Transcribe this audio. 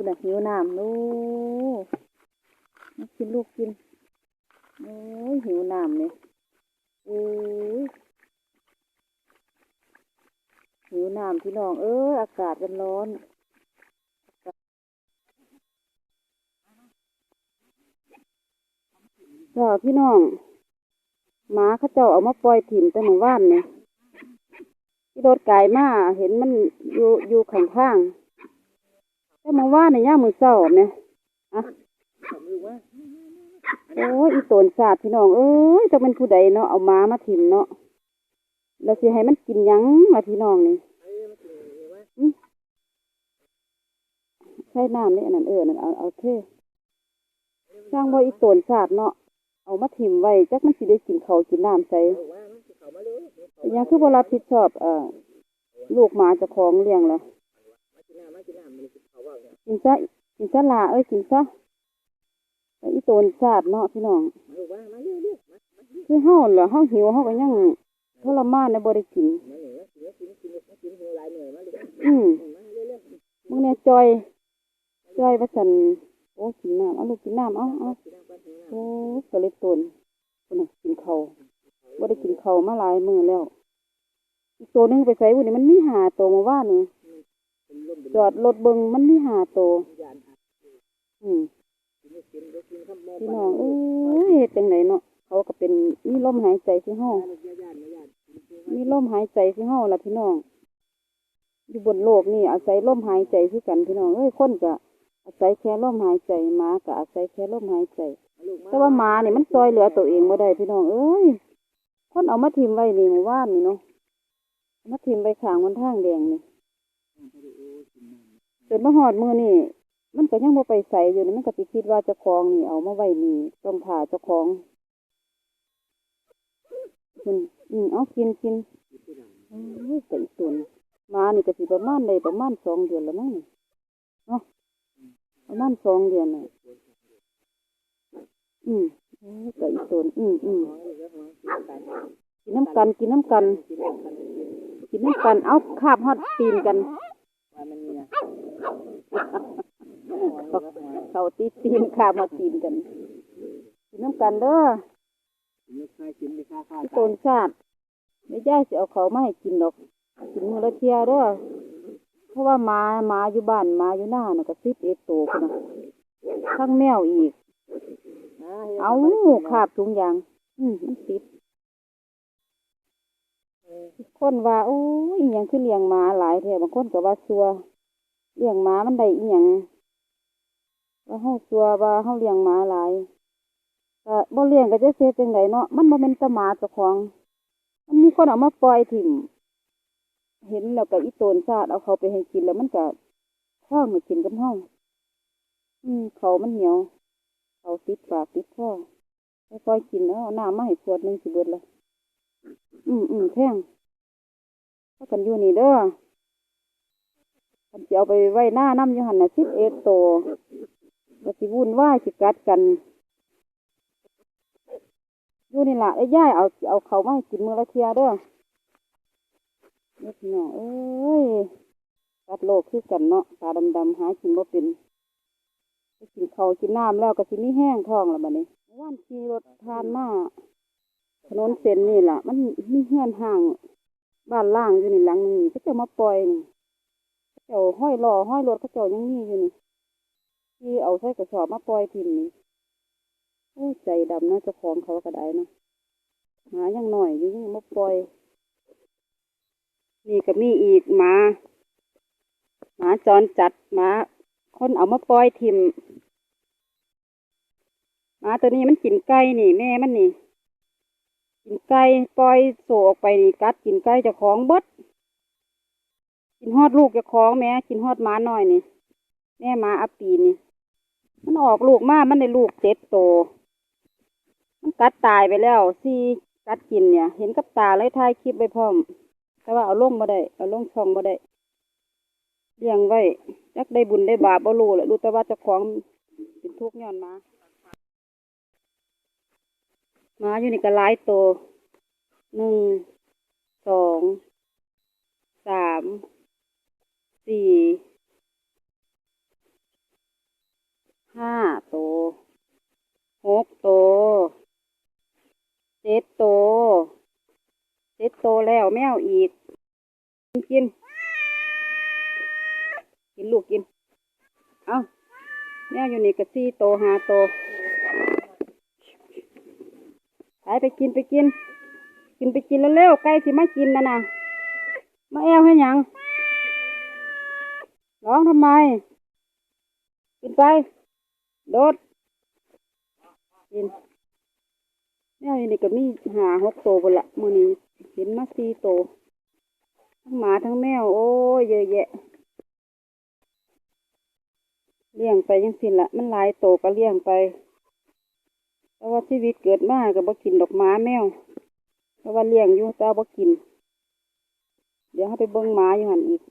คุณน่ะหิวน้ำลูกมากินลูกกินโอ้ยหิวน้ำเนี่ยโอ้ยหิวน้ำพี่น้องเอออากาศมันร้อนจ้าพี่น้องหมาเขาเจ้าเอามาปล่อยถิ่มแต่หมู่บ้านเนี่ยที่รถไก่มาเห็นมันอยู่อยู่ข้างข้างๆ แต่หมู่บ้านเนี่ยย่ามมือเศร้าเนี่ยอะโอ้ยอีโตนสาดพี่น้องเอ้ยจะเป็นผู้ใดเนาะเอาหม้ามาถิ่มเนาะแล้วสิให้มันกินยั้งล่ะพี่น้องนี่ใช่น้ำนี่อันนั้นเออนั่นเอาเอาเท่สร้างบ่อีโตนสาดเนาะเอามาถิ่มไว้จักมันสิได้กินเขากินน้ำใส่ยังคือบ่รับผิดชอบเอ่อลูกหมาเจ้าของเลี้ยงล่ะ กินซะกินซะลาเอ้ยกินซะแล้วอีโตนสาดเนาะพี่น้องคือเฮาเหรอเฮาหิวเฮาก็ยังทรมานในบ่ได้กินอืมมึงเนี่ยจอยจอยว่าซั่นโอ้กินน้ำเอาลูกกินน้ำเอาเอาโอ้ก็เลยตนคนน่ะกินเขาบ่ได้กินข้ามาหลายมื้อแล้วอีกตัวหนึงไปใส่บุนี่มันมีหาตัวมาว่านนี่ จอดรถเบิงมันมีหาตัวอืมพี่น้องเอ้ยเฮ็ดจังไดเนาะเขาก็เป็นมีลมหายใจที่เฮามีลมหายใจที่เฮาล่ะพี่น้องอยู่บนโลกนี่อาศัยลมหายใจคือกันพี่น้องเอ้ยคนก็อาศัยแค่ลมหายใจหมาก็อาศัยแค่ลมหายใจ แต่ว่าหมานี่มันซอยเหลือตัวเองบ่ได้พี่น้องเอ้ยคนเอามาทิมไว้นี่หมู่บ้านนี่เนาะมาทิมไว้ขางมันทางแดงนี่ จนมาฮอดมือนี่มันก็ยังบ่ไปใส่อยู่นี่มันก็สิคิดว่าเจ้าของนี่เอามาไว้นี่ต้องผ่าเจ้าของอืมอืมเอากินกินโอ้ยแต่ตัวนี้หมานี่ก็สิประมาณได้ประมาณสองเดือนแล้วมั้งนี่เนาะประมาณสองเดือนน่ะอืมโอ้ยแต่อีตนอืมอืมกินน้ำกันกินน้ำกัน กินน้ำกันเอาคาบฮอดตีนกัน เขาตีตีนคาบมาตีนกันกินน้ำกันเด้ออีตนชาติไม่ย่ายสิเอาเขามาให้กินดอก กินมื้อละเที่ยเด้อเพราะว่าหมาหมาอยู่บ้านหมาอยู่หน้าน่ะก็สิบเอ็ดตัวพุ่นน่ะทั้งแมวอีก เอาขาบถุงยาง อืมมันติดคนว่าโอ้ยอหยังคือเลี้ยงหมาหลายแท้บางคนก็ว่าซัว เลี้ยงหมามันได้อีหยังว่าเฮาซัวว่าเฮาเลี้ยงหมาหลายก็บ่เลี้ยงก็จะเสียจังไดเนาะมันบ่แม่นตะหมาเจ้าของ มันมีคนเอามาปล่อยถิ่ม เห็นแล้วก็อีโตนซาดเอาเขาไปให้กินแล้วมันก็ข้าวมากินกับเฮาอืมเขามันเหนียวเอาติดปากติดคอค่อยกินแล้วเอาน้ำมาให้ขวดหนึงสิเบิดละอืมอืมแท่งถ้ากันอยู่นี่เด้อ คันสิเอาไปไว้หน้าน้ำยูหันนะสิบเอ็ดโตวก็สิวุ่นวายสิกัดกันอยู่นี่ละไอ้ย่ายเอาเอาเขามาให้กินมือละเทียเด้อเด็กน้อเอ้ยกัดโลกคือกันเนาะตาดำๆหากินบ่เป็นกินเขากินน้ำแล้วก็สิมีแห้งท้องแล้วบัดนี้ว่านขี่รถผ่านมาถนนเส้นนี่ล่ะ มันมีเฮือนห่าง บ้านล่างอยู่นี่หลังนึงนี่เขาเจ้ามาปล่อยนี่ เจ้าห้อยล้อห้อยรถเขาเจ้ายังมีอยู่นี่ที่เอาใส่กระสอบมาปล่อยทิ่มนี่โอ้ใจดำนะเจ้าของเขาก็ได้นะหมายังหน่อยอยู่ยังมาปล่อยนี่ก็มีอีกหมาหมาจรจัดหมาคนเอามาปล่อยทิมหมาตัวนี้มันกินไก่นี่ แม่มันนี่ กินไก่ปล่อยโซออกไปนี่กัดกินไก่เจ้าของเบด กินฮอดลูกเจ้าของแม่กินฮอดหมาหน้อยนี่ แม่หมาอาปีนี่ มันออกลูกมามันได้ลูกเจ็ดโตวมันกัดตายไปแล้วสี่กัดกินเนี่ย เห็นกับตาเลยถ่ายคลิปไปพร้อม แต่ว่าเอาลงมาได้ เอาลงช่องมาได้เลี้ยงไว้จักได้บุญได้บาปบ่รู้แหละรู้แต่ว่าเจ้าของเป็นทุกข์ย้อนมาหมาอยู่ในี่ก็หลายตัวหนึ่งสองสาม สี่ห้าโตหกโตเจ็ดโตเจ็ดโตแล้วแมวอีก กินกินกินลูกกิน เอาแมวอยู่นี่กระซี่โตหาโตไปไปกินไปกิน กินไปกินแล้วเร็วใกล้สิมากินนะนะมาแอวให้ยัง ร้องทำไม กินไป โดด กินแมวอยู่นี่ก็มีหาหกโตบนละมือนี้เห็นมาสี่โต ทั้งหมาทั้งแมว โอ้ยเยอะแยะ เลี้ยงไปยังสิ้นละมันหลายโตก็เลี้ยงไปเพราะว่าชีวิตเกิดมาก็บ่กินดอกหมาแมวเพราะว่าเลี้ยงอยู่แต่บ่กิน เดี๋ยวเขาไปเบิ่งหมาอยู่หันอีก